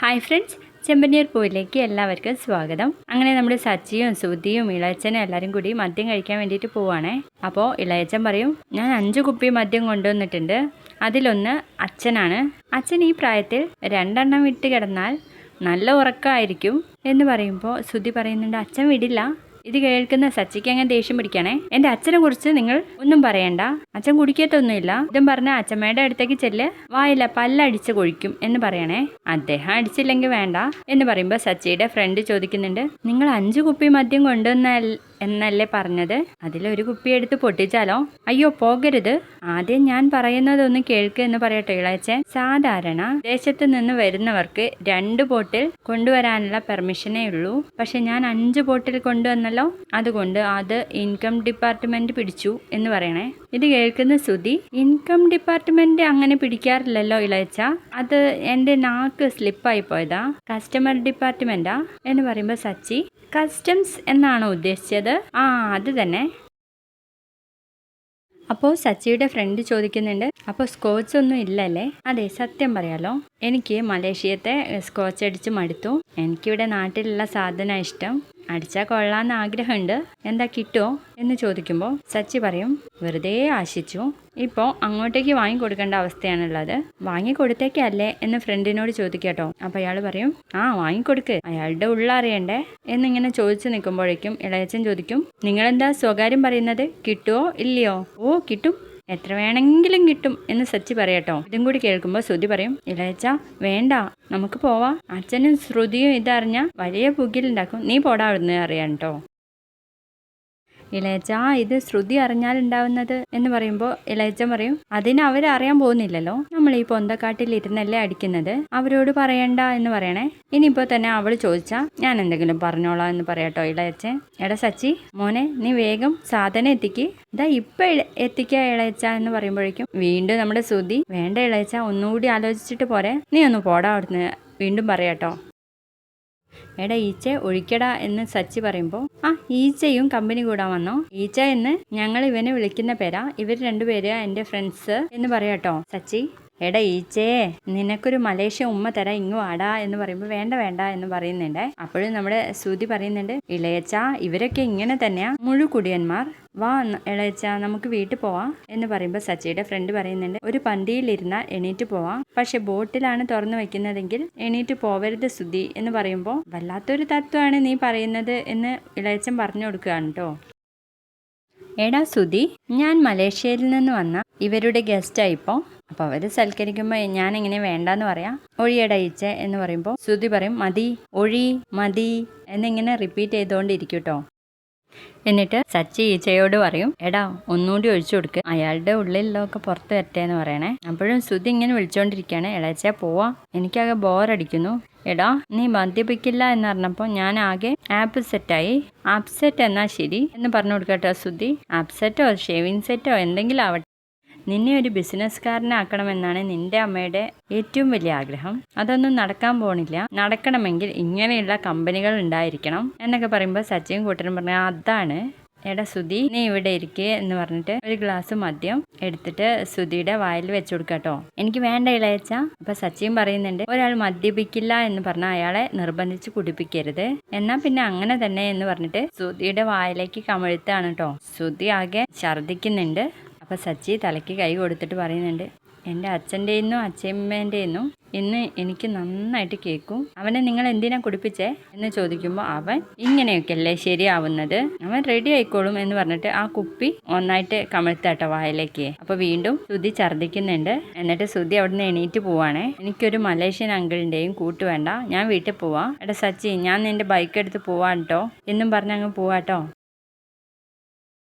Hi friends ചെമ്പനീർ പൂവിലേക്ക് എല്ലാവർക്കും സ്വാഗതം. അങ്ങനെ നമ്മുടെ സച്ചിയും സുധിയും ഇളയച്ചനും എല്ലാവരും കൂടി മദ്യം കഴിക്കാൻ വേണ്ടിയിട്ട് പോവാണേ. അപ്പോൾ ഇളയച്ചൻ പറയും ഞാൻ അഞ്ച് കുപ്പി മദ്യം കൊണ്ടുവന്നിട്ടുണ്ട്. അതിലൊന്ന് അച്ഛനാണ്. അച്ഛൻ ഈ പ്രായത്തിൽ രണ്ടെണ്ണം വിട്ട് കിടന്നാൽ നല്ല ഉറക്കമായിരിക്കും എന്ന് പറയുമ്പോൾ സുധി പറയുന്നുണ്ട് അച്ഛൻ വിടില്ല. ഇത് കേൾക്കുന്ന സച്ചിക്ക് അങ്ങനെ ദേഷ്യം പിടിക്കണേ. എന്റെ അച്ഛനെ കുറിച്ച് നിങ്ങൾ ഒന്നും പറയണ്ട. അച്ഛൻ കുടിക്കത്തൊന്നുമില്ല. ഇതും പറഞ്ഞ അച്ഛമ്മയുടെ അടുത്തേക്ക് ചെല്ല്. വായില്ല പല്ലടിച്ച് കൊഴിക്കും എന്ന് പറയണേ. അദ്ദേഹം അടിച്ചില്ലെങ്കിൽ വേണ്ട എന്ന് പറയുമ്പോൾ സച്ചിയുടെ ഫ്രണ്ട് ചോദിക്കുന്നുണ്ട്. നിങ്ങൾ അഞ്ചു കുപ്പി മദ്യം കൊണ്ടുവന്ന എന്നല്ലേ പറഞ്ഞത്? അതിലൊരു കുപ്പി എടുത്ത് പൊട്ടിച്ചാലോ? അയ്യോ പോകരുത്. ആദ്യം ഞാൻ പറയുന്നതൊന്ന് കേൾക്ക് എന്ന് പറയട്ടെ ഇളയച്ചൻ. സാധാരണ ദേശത്ത് നിന്ന് വരുന്നവർക്ക് രണ്ട് ബോട്ടിൽ കൊണ്ടുവരാനുള്ള പെർമിഷനേ ഉള്ളൂ. പക്ഷെ ഞാൻ അഞ്ച് ബോട്ടിൽ കൊണ്ടുവന്നല്ലോ. അതുകൊണ്ട് അത് ഇൻകം ഡിപ്പാർട്ട്മെന്റ് പിടിച്ചു എന്ന് പറയണേ. ഇത് കേൾക്കുന്ന ശ്രുതി ഇൻകം ഡിപ്പാർട്ട്മെന്റ് അങ്ങനെ പിടിക്കാറില്ലല്ലോ ഇളയച്ച? അത് എന്റെ നാക്ക് സ്ലിപ്പായി പോയതാ. കസ്റ്റമർ ഡിപ്പാർട്ട്മെന്റാ? എന്ന് പറയുമ്പോൾ സച്ചി കസ്റ്റംസ് എന്നാണോ ഉദ്ദേശിച്ചത്? ആ അത് തന്നെ. അപ്പോൾ സച്ചിയുടെ ഫ്രണ്ട് ചോദിക്കുന്നുണ്ട് അപ്പോൾ സ്കോച്ച് ഒന്നും ഇല്ലല്ലേ? അതെ സത്യം പറയാലോ. എനിക്ക് മലേഷ്യത്തെ സ്കോച്ച് അടിച്ച് മടുത്തു. എനിക്കിവിടെ നാട്ടിലുള്ള സാധനം ഇഷ്ടം. അടിച്ചാൽ കൊള്ളാന്ന് ആഗ്രഹമുണ്ട്. എന്താ കിട്ടുമോ എന്ന് ചോദിക്കുമ്പോൾ സച്ചി പറയും വെറുതെ ആശിച്ചു. ഇപ്പോൾ അങ്ങോട്ടേക്ക് വാങ്ങിക്കൊടുക്കേണ്ട അവസ്ഥയാണുള്ളത്. വാങ്ങിക്കൊടുത്തേക്കല്ലേ? എന്ന് ഫ്രണ്ടിനോട് ചോദിക്കട്ടോ അപ്പോൾ അയാൾ പറയും ആ വാങ്ങിക്കൊടുക്ക്. അയാളുടെ ഉള്ളറിയണ്ടേ എന്നിങ്ങനെ ചോദിച്ചു നിൽക്കുമ്പോഴേക്കും ഇളയച്ചൻ ചോദിക്കും നിങ്ങളെന്താ സ്വകാര്യം പറയുന്നത്? കിട്ടുമോ ഇല്ലയോ? ഓ കിട്ടും. എത്ര വേണമെങ്കിലും കിട്ടും എന്ന് സച്ചി പറയട്ടോ ഇതും കൂടി കേൾക്കുമ്പോൾ ശ്രുതി പറയും ഇളയച്ച വേണ്ട നമുക്ക് പോവാം. അച്ഛനും ശ്രുതിയും ഇതറിഞ്ഞ വലിയ പുകിലുണ്ടാക്കും നീ പോടാ അവിടുന്ന് അറിയാൻ കേട്ടോ ഇളയച്ച ഇത് ശ്രുതി അറിഞ്ഞാലുണ്ടാവുന്നത് എന്ന് പറയുമ്പോൾ ഇളയച്ച പറയും അതിന് അവരറിയാൻ പോകുന്നില്ലല്ലോ. നമ്മൾ ഈ പൊന്തക്കാട്ടിൽ ഇരുന്നല്ലേ അടിക്കുന്നത്. അവരോട് പറയണ്ട എന്ന് പറയണേ. ഇനിയിപ്പോൾ തന്നെ അവൾ ചോദിച്ചാ ഞാൻ എന്തെങ്കിലും പറഞ്ഞോളാം എന്ന് പറയാട്ടോ ഇളയച്ചൻ. എടാ സച്ചി മോനെ നീ വേഗം സാധനം എത്തിക്ക്. ഇതാ ഇപ്പൊ എത്തിക്കുക ഇളയച്ച എന്ന് പറയുമ്പോഴേക്കും വീണ്ടും നമ്മുടെ ശ്രുതി വേണ്ട ഇളയച്ച ഒന്നുകൂടി ആലോചിച്ചിട്ട് പോരെ. നീ ഒന്ന് പോടാ അവിടുന്ന്. വീണ്ടും പറയാട്ടോ. എടാ ഈച്ച ഒഴിക്കടാ എന്ന് സച്ചി പറയുമ്പോൾ ആ ഈച്ചയും കമ്പനി കൂടാൻ വന്നോ? ഈച്ച എന്ന് ഞങ്ങൾ ഇവനെ വിളിക്കുന്ന പേരാ. ഇവർ രണ്ടുപേര് എന്റെ ഫ്രണ്ട്സ് എന്ന് പറയാട്ടോ സച്ചി എടാ ഈച്ചയെ നിനക്കൊരു മലേഷ്യ ഉമ്മ തരാ ഇങ്ങു വാടാ എന്ന് പറയുമ്പോൾ വേണ്ട വേണ്ട എന്ന് പറയുന്നുണ്ട്. അപ്പോഴും നമ്മുടെ ശ്രുതി പറയുന്നുണ്ട് ഇളയച്ച ഇവരൊക്കെ ഇങ്ങനെ തന്നെയാ. മുഴുകുടിയന്മാർ വാ ഇളയച്ച നമുക്ക് വീട്ടിൽ പോവാം എന്ന് പറയുമ്പോൾ സച്ചിയുടെ ഫ്രണ്ട് പറയുന്നുണ്ട് ഒരു പന്തിയിലിരുന്ന എണീറ്റ് പോവാം പക്ഷെ ബോട്ടിലാണ് തുറന്നു വെക്കുന്നതെങ്കിൽ എണീറ്റ് പോവരുത് സുധി എന്ന് പറയുമ്പോൾ വല്ലാത്തൊരു തത്വമാണ് നീ പറയുന്നത് എന്ന് ഇളയച്ചൻ പറഞ്ഞു കൊടുക്കുകയാണ് കേട്ടോ എടാ സുധി ഞാൻ മലേഷ്യയിൽ നിന്ന് വന്ന ഇവരുടെ ഗസ്റ്റായിപ്പോൾ അപ്പോൾ അവർ സൽക്കരിക്കുമ്പോൾ ഞാൻ എങ്ങനെ വേണ്ടാന്ന് പറയാം? ഒഴിയടയിച്ച എന്ന് പറയുമ്പോൾ സുധി പറയും മതി ഒഴി മതി എന്നിങ്ങനെ റിപ്പീറ്റ് ചെയ്തുകൊണ്ടിരിക്കും കേട്ടോ എന്നിട്ട് സച്ചി ഈച്ചയോട് പറയും എടാ ഒന്നുകൂടി ഒഴിച്ചു കൊടുക്ക്. അയാളുടെ ഉള്ളിലൊക്കെ പുറത്ത് വരട്ടെ എന്ന് പറയണേ. അപ്പോഴും സുധി ഇങ്ങനെ വിളിച്ചോണ്ടിരിക്കുകയാണ്. എളച്ച പോവാ. എനിക്കാകെ ബോറടിക്കുന്നു. എടാ നീ മദ്യപിക്കില്ല എന്ന് പറഞ്ഞപ്പോൾ ഞാൻ ആകെ ആപ്പ് സെറ്റായി ആപ്സെറ്റ് എന്നാ ശരി എന്ന് പറഞ്ഞു കൊടുക്കട്ടോ സുധി ആപ്സെറ്റോ ഷേവിങ് സെറ്റോ എന്തെങ്കിലും ആവട്ടെ. നിന്നെ ഒരു ബിസിനസ്സുകാരനാക്കണമെന്നാണ് നിന്റെ അമ്മയുടെ ഏറ്റവും വലിയ ആഗ്രഹം. അതൊന്നും നടക്കാൻ പോണില്ല. നടക്കണമെങ്കിൽ ഇങ്ങനെയുള്ള കമ്പനികൾ ഉണ്ടായിരിക്കണം എന്നൊക്കെ പറയുമ്പോൾ സച്ചിൻ കൂട്ടരും പറഞ്ഞ അതാണ്. എടാ സുധി നീ ഇവിടെ ഇരിക്കേ എന്ന് പറഞ്ഞിട്ട് ഒരു ഗ്ലാസ് മദ്യം എടുത്തിട്ട് സുധിയുടെ വായിൽ വെച്ചു കൊടുക്കട്ടോ. എനിക്ക് വേണ്ട ഇളയച്ച. അപ്പൊ സച്ചിൻ പറയുന്നുണ്ട് ഒരാൾ മദ്യപിക്കില്ല എന്ന് പറഞ്ഞാൽ അയാളെ നിർബന്ധിച്ച് കുടിപ്പിക്കരുത്. എന്നാ പിന്നെ അങ്ങനെ തന്നെ എന്ന് പറഞ്ഞിട്ട് സുധിയുടെ വായിലേക്ക് കമഴുത്താണ് കേട്ടോ സുധി ആകെ ഛർദിക്കുന്നുണ്ട് അപ്പോൾ സച്ചി തലയ്ക്ക് കൈ കൊടുത്തിട്ട് പറയുന്നുണ്ട് എന്റെ അച്ഛന്റെയിന്നും അച്ഛമ്മേന്റെയിന്നും ഇന്ന് എനിക്ക് നന്നായിട്ട് കേൾക്കും. അവനെ നിങ്ങൾ എന്തിനാ കുടിപ്പിച്ചേ? എന്ന് ചോദിക്കുമ്പോൾ അവൻ ഇങ്ങനെയൊക്കെയല്ലേ ശരിയാവുന്നത്? അവൻ റെഡി ആയിക്കോളും എന്ന് പറഞ്ഞിട്ട് ആ കുപ്പി ഒന്നായിട്ട് കമഴ്ത്താട്ടോ വായിലേക്ക്. അപ്പോൾ വീണ്ടും ശ്രുതി ഛർദ്ദിക്കുന്നുണ്ട്. എന്നിട്ട് ശ്രുതി അവിടുന്ന് എണീറ്റ് പോവാണേ. എനിക്കൊരു മലേഷ്യൻ അങ്കിളിന്റെയും കൂട്ട് വേണ്ട. ഞാൻ വീട്ടിൽ പോവാം. എടാ സച്ചി ഞാൻ നിന്റെ ബൈക്ക് എടുത്ത് പോവാട്ടോ. എന്നും പറഞ്ഞ് അങ്ങ് പോവാട്ടോ.